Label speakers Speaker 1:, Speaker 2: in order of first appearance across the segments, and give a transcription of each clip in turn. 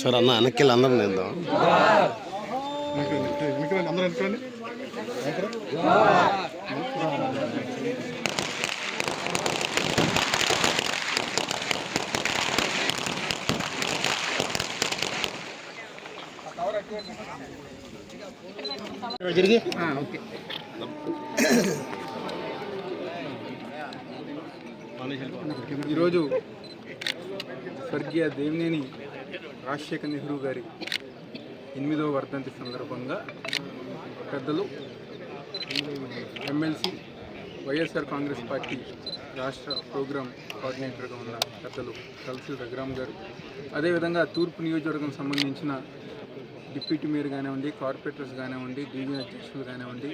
Speaker 1: Sir అన్న వెనక్కి అందరం నిందాం.
Speaker 2: అందరూ
Speaker 1: తిరిగి?
Speaker 3: ఈరోజు స్వర్గీయ దేవినేని రాజశేఖర్ నెహ్రూ గారి ఎనిమిదవ వర్ధంతి సందర్భంగా పెద్దలు ఎమ్మెల్సీ వైఎస్ఆర్ కాంగ్రెస్ పార్టీ రాష్ట్ర ప్రోగ్రాం కోఆర్డినేటర్గా ఉన్న పెద్దలు కలసి రఘురామ్ గారు. అదేవిధంగా తూర్పు నియోజకవర్గం సంబంధించిన డిప్యూటీ మేయర్ కానివ్వండి కార్పొరేటర్స్ కానివ్వండి డివిజన్ అధ్యక్షులు కానివ్వండి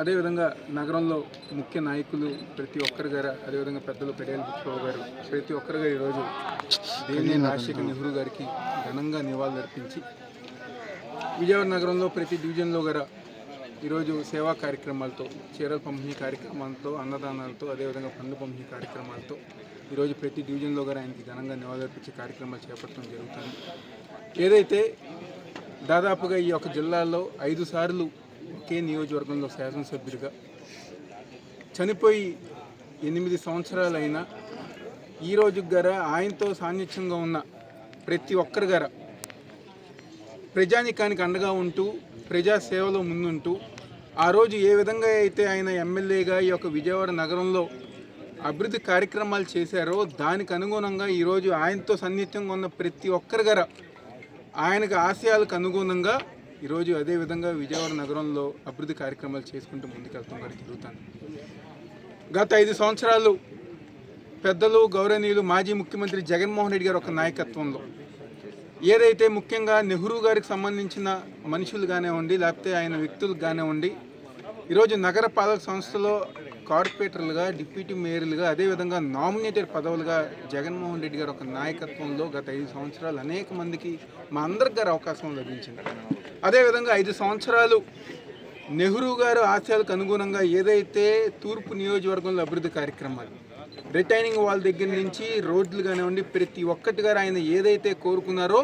Speaker 3: అదేవిధంగా నగరంలో ముఖ్య నాయకులు ప్రతి ఒక్కరి గారు అదేవిధంగా పెద్దలు పెడేల బుచ్చబాబు గారు ప్రతి ఒక్కరు గారు ఈరోజు దేవినేని రాజశేఖర్ నెహ్రూ గారికి ఘనంగా నివాళులర్పించి విజయవాడ నగరంలో ప్రతి డివిజన్లో గారు ఈరోజు సేవా కార్యక్రమాలతో చీరల పంపిణీ కార్యక్రమాలతో అన్నదానాలతో అదేవిధంగా పండ్ల పంపిణీ కార్యక్రమాలతో ఈరోజు ప్రతి డివిజన్లో గారు ఆయనకి ఘనంగా నివాళులర్పించే కార్యక్రమాలు చేపట్టడం జరుగుతుంది. ఏదైతే దాదాపుగా ఈ యొక్క జిల్లాలో ఐదు సార్లు ఒకే నియోజకవర్గంలో శాసనసభ్యుడిగా. చనిపోయి ఎనిమిది సంవత్సరాలైనా ఈ రోజు గర ఆయనతో సాన్నిధ్యంగా ఉన్న ప్రతి ఒక్కరి గర ప్రజానికానికి అండగా ఉంటూ ప్రజా సేవలో ముందుంటూ ఆ రోజు ఏ విధంగా అయితే ఆయన ఎమ్మెల్యేగా ఈ యొక్క విజయవాడ నగరంలో అభివృద్ధి కార్యక్రమాలు చేశారో దానికి అనుగుణంగా ఈరోజు ఆయనతో సన్నిహితంగా ఉన్న ప్రతి ఒక్కరి గర ఆయనకు ఆశయాలకు అనుగుణంగా ఈరోజు అదే విధంగా విజయవాడ నగరంలో అభివృద్ధి కార్యక్రమాలు చేసుకుంటూ ముందుకెళ్తాం కూడా జరుగుతుంది గత ఐదు సంవత్సరాలు పెద్దలు గౌరవనీయులు మాజీ ముఖ్యమంత్రి జగన్మోహన్ రెడ్డి గారు ఒక నాయకత్వంలో ఏదైతే ముఖ్యంగా నెహ్రూ గారికి సంబంధించిన మనుషులు కానివ్వండి లేకపోతే ఆయన వ్యక్తులు కానివ్వండి ఈరోజు నగర పాలక సంస్థలో కార్పొరేటర్లుగా డిప్యూటీ మేయర్లుగా అదేవిధంగా నామినేటెడ్ పదవులుగా జగన్మోహన్ రెడ్డి గారు ఒక నాయకత్వంలో గత ఐదు సంవత్సరాలు అనేక మందికి మా అందరికి గారు అవకాశం లభించింది. అదేవిధంగా ఐదు సంవత్సరాలు నెహ్రూ గారు ఆశయాలకు అనుగుణంగా ఏదైతే తూర్పు నియోజకవర్గంలో అభివృద్ధి కార్యక్రమాలు రిటైనింగ్ వాల్ దగ్గర నుంచి రోడ్లు కానివ్వండి ప్రతి ఒక్కటి గారు ఆయన ఏదైతే కోరుకున్నారో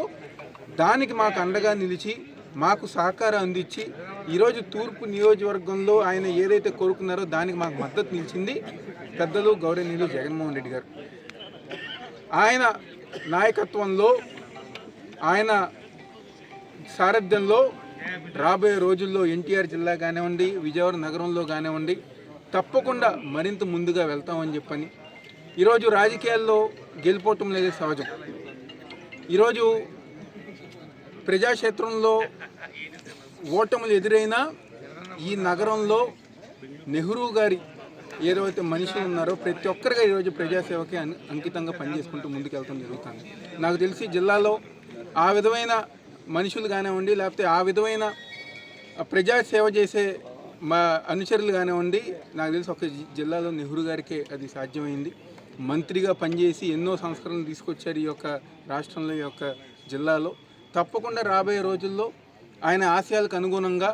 Speaker 3: దానికి మాకు అండగా నిలిచి మాకు సహకారం అందించి ఈరోజు తూర్పు నియోజకవర్గంలో ఆయన ఏదైతే కోరుకున్నారో దానికి మాకు మద్దతు నిలిచింది పెద్దలు గౌరవనీయులు జగన్మోహన్ రెడ్డి గారు. ఆయన నాయకత్వంలో ఆయన సారథ్యంలో రాబోయే రోజుల్లో ఎన్టీఆర్ జిల్లా కానివ్వండి విజయవాడ నగరంలో కానివ్వండి తప్పకుండా మరింత ముందుగా వెళ్తామని చెప్పని. ఈరోజు రాజకీయాల్లో గెలిపోవటం లేదే సహజం. ఈరోజు ప్రజాక్షేత్రంలో ఓటములు ఎదురైనా ఈ నగరంలో నెహ్రూ గారి ఏదైతే మనుషులు ఉన్నారో ప్రతి ఒక్కరిగా ఈరోజు ప్రజాసేవకి అంకితంగా పనిచేసుకుంటూ ముందుకెళ్తాం జరుగుతుంది. నాకు తెలిసి జిల్లాలో ఆ విధమైన మనుషులు కానివ్వండి లేకపోతే ఆ విధమైన ప్రజా సేవ చేసే మా అనుచరులు కానివ్వండి నాకు తెలిసి ఒక జి- జిల్లాలో నెహ్రూ గారికే అది సాధ్యమైంది. మంత్రిగా పనిచేసి ఎన్నో సంస్కరణలు తీసుకొచ్చారు ఈ యొక్క రాష్ట్రంలో ఈ యొక్క జిల్లాలో. తప్పకుండా రాబోయే రోజుల్లో ఆయన ఆశయాలకు అనుగుణంగా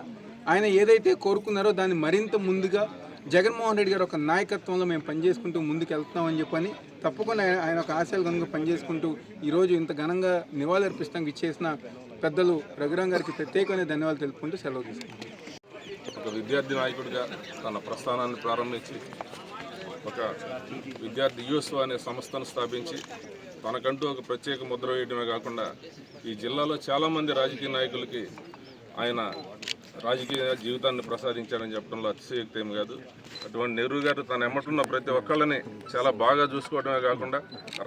Speaker 3: ఆయన ఏదైతే కోరుకున్నారో దాన్ని మరింత ముందుగా జగన్మోహన్ రెడ్డి గారు ఒక నాయకత్వంలో మేము పనిచేసుకుంటూ ముందుకు వెళ్తున్నామని చెప్పని తప్పకుండా ఆయన- ఒక ఆశయాలు కనుక పనిచేసుకుంటూ ఈరోజు ఇంత ఘనంగా నివాళులర్పిస్తానికి ఇచ్చేసిన పెద్దలు రఘురాం గారికి ప్రత్యేకమైన ధన్యవాదాలు తెలుపుకుంటూ సెలవు తీసుకుంటాం
Speaker 4: ఒక విద్యార్థి నాయకుడిగా తన ప్రస్థానాన్ని ప్రారంభించి ఒక విద్యార్థి యుఎస్ఓ అనే సంస్థను స్థాపించి తనకంటూ ఒక ప్రత్యేక ముద్ర వేయడమే కాకుండా ఈ జిల్లాలో చాలామంది రాజకీయ నాయకులకి ఆయన రాజకీయ జీవితాన్ని ప్రసాదించాడని చెప్పడంలో అతిశయక్తి ఏమి కాదు. అటువంటి నెహ్రూ గారు తన ఎమ్మటున్న ప్రతి ఒక్కళ్ళని చాలా బాగా చూసుకోవడమే కాకుండా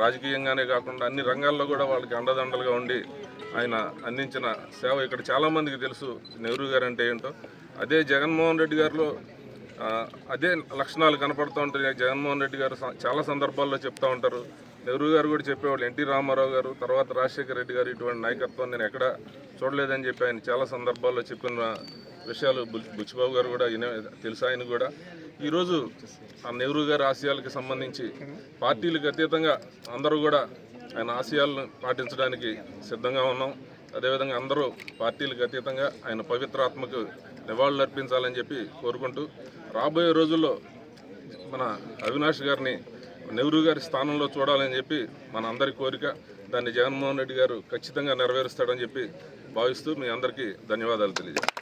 Speaker 4: రాజకీయంగానే కాకుండా అన్ని రంగాల్లో కూడా వాళ్ళకి అండదండలుగా ఉండి ఆయన అందించిన సేవ ఇక్కడ చాలామందికి తెలుసు నెహ్రూ గారు అంటే ఏంటో. అదే జగన్మోహన్ రెడ్డి గారిలో అదే లక్షణాలు కనపడుతూ ఉంటాయి. జగన్మోహన్ రెడ్డి గారు చాలా సందర్భాల్లో చెప్తూ ఉంటారు. నెహ్రూ గారు కూడా చెప్పేవాళ్ళు ఎన్టీ రామారావు గారు తర్వాత రాజశేఖర రెడ్డి గారు ఇటువంటి నాయకత్వం నేను ఎక్కడ చూడలేదని చెప్పి ఆయన చాలా సందర్భాల్లో చెప్పిన విషయాలు బుచ్చిబాబు గారు కూడా తెలుసా తెలుసు ఆయన కూడా. ఈరోజు ఆ నెహ్రూ గారి ఆశయాలకు సంబంధించి పార్టీలకు అతీతంగా అందరూ కూడా ఆయన ఆశయాలను పాటించడానికి సిద్ధంగా ఉన్నాం. అదేవిధంగా అందరూ పార్టీలకు అతీతంగా ఆయన పవిత్ర ఆత్మకు నివాళులు అర్పించాలని చెప్పి కోరుకుంటూ రాబోయే రోజుల్లో మన అవినాష్ గారిని నెహ్రూ గారి స్థానంలో చూడాలని చెప్పి మన అందరి కోరిక. దాన్ని జగన్మోహన్ రెడ్డి గారు ఖచ్చితంగా నెరవేరుస్తాడని చెప్పి భావిస్తూ మీ అందరికీ ధన్యవాదాలు తెలియజేస్తాను